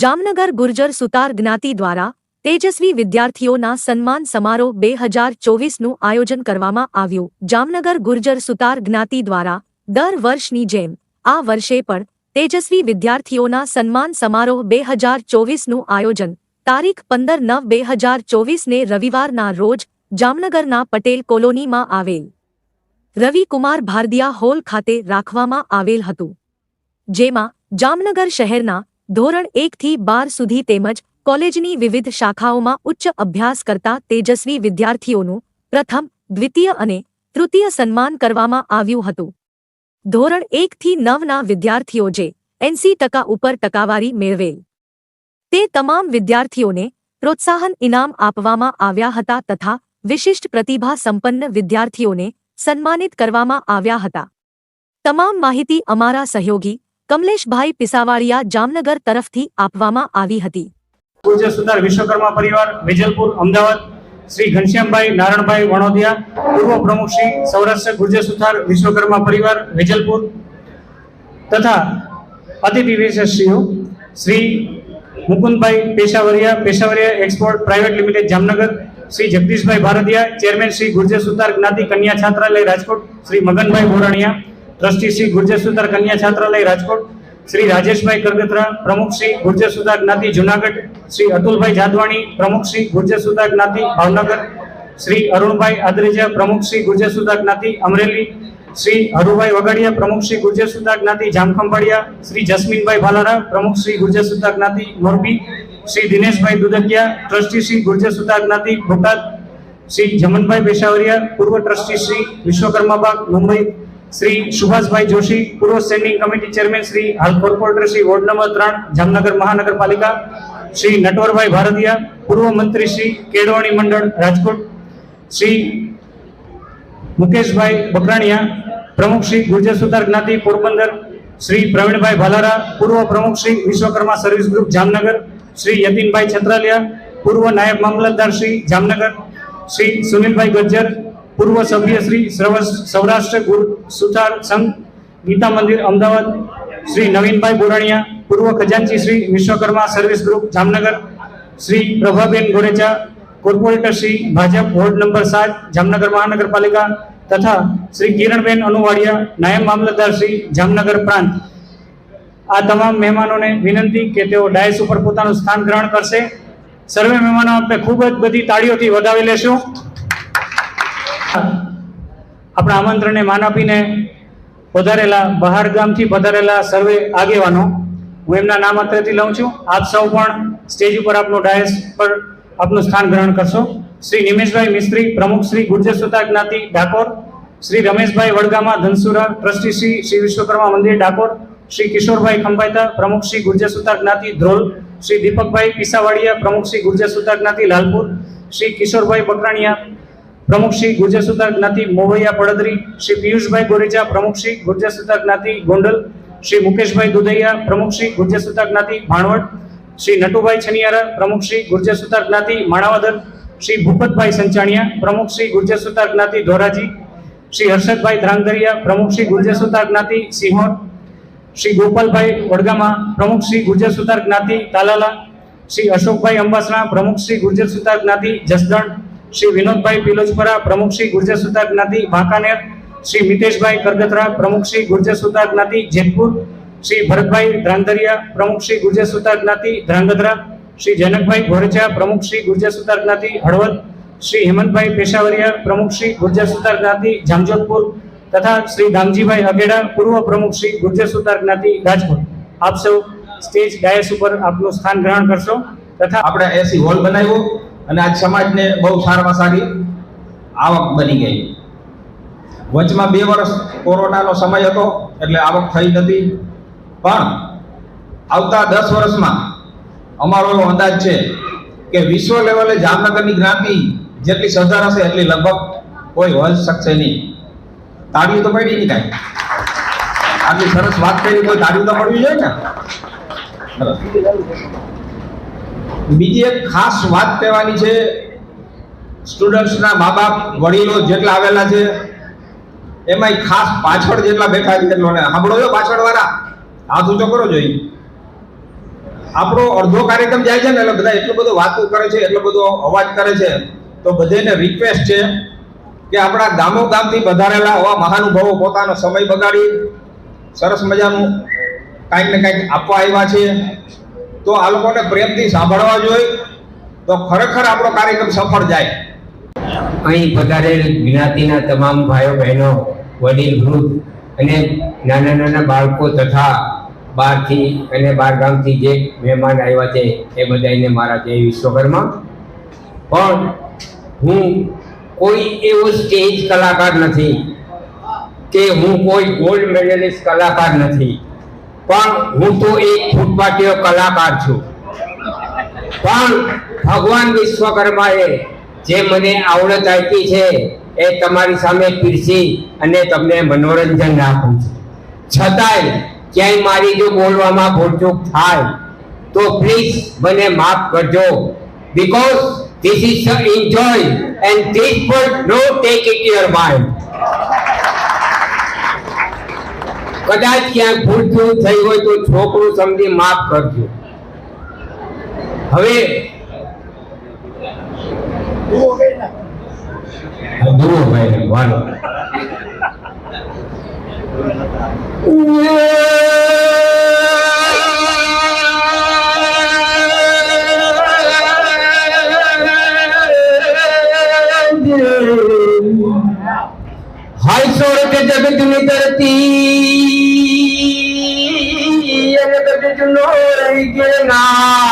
જામનગર ગુર્જર સુતાર જ્ઞાતિ દ્વારા તેજસ્વી વિદ્યાર્થીઓના સન્માન સમારોહ બે હજાર ચોવીસનું આયોજન કરવામાં આવ્યું. જામનગર ગુર્જર સુતાર જ્ઞાતિ દ્વારા દર વર્ષની જેમ આ વર્ષે પણ તેજસ્વી વિદ્યાર્થીઓના સન્માન સમારોહ બે હજાર ચોવીસનું આયોજન તારીખ પંદર નવ બે હજાર ચોવીસને રવિવારના રોજ જામનગરના પટેલ કોલોનીમાં આવેલ રવિકુમાર ભારદિયા હોલ ખાતે રાખવામાં આવેલ હતું. જેમાં જામનગર શહેરના ધોરણ એકથી બાર સુધી તેમજ કોલેજની વિવિધ શાખાઓમાં ઉચ્ચ અભ્યાસ કરતા તેજસ્વી વિદ્યાર્થીઓનું પ્રથમ, દ્વિતીય અને તૃતીય સન્માન કરવામાં આવ્યું હતું. ધોરણ એકથી નવના વિદ્યાર્થીઓ જે એંસી ટકા ઉપર ટકાવારી મેળવેલ. તે તમામ વિદ્યાર્થીઓને પ્રોત્સાહન ઇનામ આપવામાં આવ્યા હતા તથા વિશિષ્ટ પ્રતિભા સંપન્ન વિદ્યાર્થીઓને સન્માનિત કરવામાં આવ્યા હતા. તમામ માહિતી અમારા સહયોગી કમલેશભાઈ પિસાવાળિયા જામનગર તરફથી આપવામાં આવી હતી. પૂજ્ય સુતાર વિશ્વકર્મા પરિવાર, વેજલપુર, અમદાવાદ, શ્રી ઘનશ્યામભાઈ નારણભાઈ વણોદિયા, પૂર્વ પ્રમુખ શ્રી સૌરાષ્ટ્ર ગુર્જર સુથાર વિશ્વકર્મા પરિવાર, વેજલપુર, તથા અતિથિ વિશેષશ્રીઓ Shri Mukundbhai Peshavariya Peshavariya export private limited Jamnagar, Shri Jagdishbhai Bharatiya chairman Shri Gurjar Sutar જ્ઞાતિ કન્યા છાત્રાલય રાજકોટ, શ્રી મગનભાઈ બોરાણીયા ટ્રસ્ટી શ્રી ગુર્જર સુધાર કન્યા છાત્રાલય, રાજકોટ. શ્રી રાજેશભાઈ કરગતરા પ્રમુખ શ્રી ગુર્જર સુધાર જ્ઞાતિ, જુનાગઢ. શ્રી અતુલભાઈ જાદવાણી, પ્રમુખ શ્રી ગુર્જર સુધાર જ્ઞાતિ, ભાવનગર. શ્રી અરુણભાઈ આદરેજા, પ્રમુખ શ્રી ગુર્જર સુધાર જ્ઞાતિ, અમરેલી. શ્રી હરુભાઈ વગાડિયા, પ્રમુખ શ્રી ગુર્જર સુધાર જ્ઞાતિ, જામખંભાળિયા. શ્રી જસ્મીનભાઈ ભાલારા, પ્રમુખ શ્રી ગુર્જર સુધાર જ્ઞાતિ, મોરબી. શ્રી દિનેશભાઈ દુદકિયા, ટ્રસ્ટી શ્રી ગુર્જર સુધાર જ્ઞાતિ બોટાદ શ્રી જમનભાઈ પેશાવરિયા પૂર્વ ટ્રસ્ટી શ્રી વિશ્વકર્મા બાગ, મુંબઈ. શ્રી સુભાષભાઈ જોશી, પૂર્વ સ્ટેન્ડિંગ કમિટી ચેરમેન શ્રી હાલ કોર્પોરેટર શ્રી વોર્ડ નંબર ત્રણ, જામનગર મહાનગરપાલિકા, શ્રી નટવરભાઈ ભારતીયા પૂર્વ મંત્રી શ્રી કેળવણી મંડળ, રાજકોટ, શ્રી મુકેશભાઈ બકરાણીયા, પ્રમુખ શ્રી ગુર્જર સુધાર જ્ઞાતિ, પોરબંદર, શ્રી પ્રવીણભાઈ ભાલારા, પૂર્વ પ્રમુખ શ્રી વિશ્વકર્મા સર્વિસ ગ્રુપ જામનગર, શ્રી યતીનભાઈ છત્રાલિયા, પૂર્વ નાયબ મામલતદાર શ્રી જામનગર, શ્રી સુનિલભાઈ ગજ્જર પૂર્વ સભ્ય શ્રી સૌરાષ્ટ્ર ગુરુ સુથાર સંઘ, ગીતા મંદિર, અમદાવાદ, શ્રી નવીનભાઈ બોરણિયા, પૂર્વ ખજાનચી Shri Vishwakarma service group, Jamnagar, Shri Prabhaben Goracha, corporator Shri Bhajap, ward number સાત, જામનગર મહાનગરપાલિકા તથા શ્રી કિરણબેન અનુવાડિયા, નાયબ મામલતદાર શ્રી જામનગર પ્રાંત. આ તમામ મહેમાનોને વિનંતી કે તેઓ ડાયસ ઉપર પોતાનું સ્થાન ગ્રહણ કરશે. સર્વે મહેમાનો આપણે ખૂબ જ બધી તાળીઓથી વધાવી લેશું. આપણા આમંત્રણને માન આપીને પધારેલા બહાર ગામથી પધારેલા સર્વે આગેવાનો, હું એમના નામ અત્રેથી લઉં છું. આપ સૌ પણ સ્ટેજ ઉપર આપનો ડાયસ પર આપનું સ્થાન ગ્રહણ કરશો. શ્રી નિમેશભાઈ મિસ્ત્રી, પ્રમુખ શ્રી ગુર્જર સુતા જ્ઞાતિ ડાકોર, શ્રી રમેશભાઈ વડગામા ધનસુરા, ટ્રસ્ટી શ્રી શ્રી વિશ્વકર્મા મંદિર ડાકોર, શ્રી કિશોરભાઈ ખંભાઈતા, પ્રમુખ શ્રી ગુર્જર સુતાર જ્ઞાતિ ધ્રોલ, શ્રી દીપકભાઈ પીસાવાડિયા, પ્રમુખ શ્રી ગુર્જર જ્ઞાતિ લાલપુર, શ્રી કિશોરભાઈ બકરાણીયા પ્રમુખ શ્રી ગુર્જર સુતાર જ્ઞાતિ મોવૈયા પડદરી, શ્રી પિયુષભાઈ ગોરેચા પ્રમુખ શ્રી ગુર્જર સુતાર જ્ઞાતિ ગોંડલ, શ્રી મુકેશભાઈ દુધૈયા, પ્રમુખ શ્રી ગુર્જર સુતાર જ્ઞાતિ ભાણવડ, શ્રી નટુભાઈ છનિયારા, પ્રમુખ શ્રી ગુર્જર સુતાર જ્ઞાતિ માણાવદર, શ્રી ભૂપતભાઈ સંચાણિયા, પ્રમુખ શ્રી ગુર્જર સુતાર જ્ઞાતિ ધોરાજી, શ્રી હર્ષદભાઈ ધ્રાંગધરિયા, પ્રમુખ શ્રી ગુર્જર સુતાર જ્ઞાતિ સિંહોર, શ્રી ગોપાલભાઈ વડગામા, પ્રમુખ શ્રી ગુર્જર સુતાર જ્ઞાતિ તાલાલા, શ્રી અશોકભાઈ અંબાસણા, પ્રમુખ શ્રી ગુર્જર સુતાર જ્ઞાતિ જસદણ શ્રી વિનોદભાઈ પિલોજપરા, પ્રમુખ શ્રી ગુર્જર સુતાર જ્ઞાતિ, વાંકાનેર. શ્રી મિતેશભાઈ કરગથરા, પ્રમુખ શ્રી ગુર્જર સુતાર જ્ઞાતિ, જેતપુર. શ્રી ભરતભાઈ ધ્રાંધરિયા પ્રમુખ શ્રી ગુર્જર સુતાર જ્ઞાતિ, ધ્રાંગધ્રા. શ્રી જનકભાઈ ઘોરચા, પ્રમુખ શ્રી ગુર્જર સુતાર જ્ઞાતિ, હળવદ. શ્રી હેમંતભાઈ પેશાવરિયા, પ્રમુખ શ્રી ગુર્જર સુતાર જ્ઞાતિ, જામજોધપુર. તથા શ્રી દામજીભાઈ અગેડા પૂર્વ પ્રમુખ શ્રી ગુર્જર સુતાર જ્ઞાતિ, રાજકોટ. આપ સૌ સ્ટેજ ડાયસ ઉપર આપનું સ્થાન ગ્રહણ કરશો. તથા આપણે એસી હોલ બનાવ્યો. અને આજ સમાજને બહુ સારામાં સારી આવક બની ગઈ. વચમાં બે વર્ષ કોરોનાનો સમય હતો, એટલે આવક થઈ નથી. પણ આવતા દસ વર્ષમાં અમારો એવો અંદાજ છે કે વિશ્વ લેવલે જામનગરની જ્ઞાતિ જેટલી સજાર હશે એટલી લગભગ કોઈ હોઈ શકશે નહીં. તાળીઓ તો પડી નહીં કાંઈ. આટલી સરસ વાત કરી, કોઈ તાળીઓ તો પડવી જોઈએ ને? સરસ. બીજી એક ખાસ વાત કહેવાની છે, સ્ટુડન્ટ્સના મા બાપ વડીલો જેટલા આવેલા છે, એમાંય ખાસ પાછળ જેટલા બેઠા છે, એટલો ને સાંભળો છો પાછળ વાળા હાથ ઊંચો કરો જોઈ આપણો અડધો કાર્યક્રમ જાય છે ને, એટલે બધા એટલું બધું વાતો કરે છે, એટલો બધો અવાજ કરે છે, તો બધાને રિક્વેસ્ટ છે કે આપણા ગામો ગામથી વધારેલા આવા મહાનુભાવો પોતાનો સમય બગાડી, સરસ મજાનું કાંઈક ને કાંઈક આપવા આવ્યા છે. તો આ લોકોને પ્રેમથી સાંભળવા જોઈએ તો ખરેખર આપણો કાર્યક્રમ સફળ જાય. અહીં પધારેલ જ્ઞાતિના તમામ ભાઈઓ, બહેનો, વડીલ, વૃદ્ધ અને નાના નાના બાળકો તથા બહારથી અને ગામથી જે મહેમાન આવ્યા છે એ બધાને મારા જય વિશ્વકર્મા. પણ હું કોઈ એવો સ્ટેજ કલાકાર નથી કે હું કોઈ ગોલ્ડ મેડલિસ્ટ કલાકાર નથી. પણ હું તો એક ફૂટપાટીય કલાકાર છું. પણ ભગવાન વિશ્વકર્માએ જે મને આવડત આપી છે, એ તમારી સામે પીરસી અને તમને મનોરંજન આપું છું. છતાંય ક્યાંય મારી જો બોલવામાં ભૂલચૂક થાય, તો પ્લીઝ મને માફ કરજો. Because this is enjoy and this what no take it your mind કદાચ ક્યાંક ભૂલચૂક થઈ હોય તો છોકરું સમજી માફ કરજો હવે દુઓ ભાઈ વાલો હાય સોરઠ જગતની ધરતી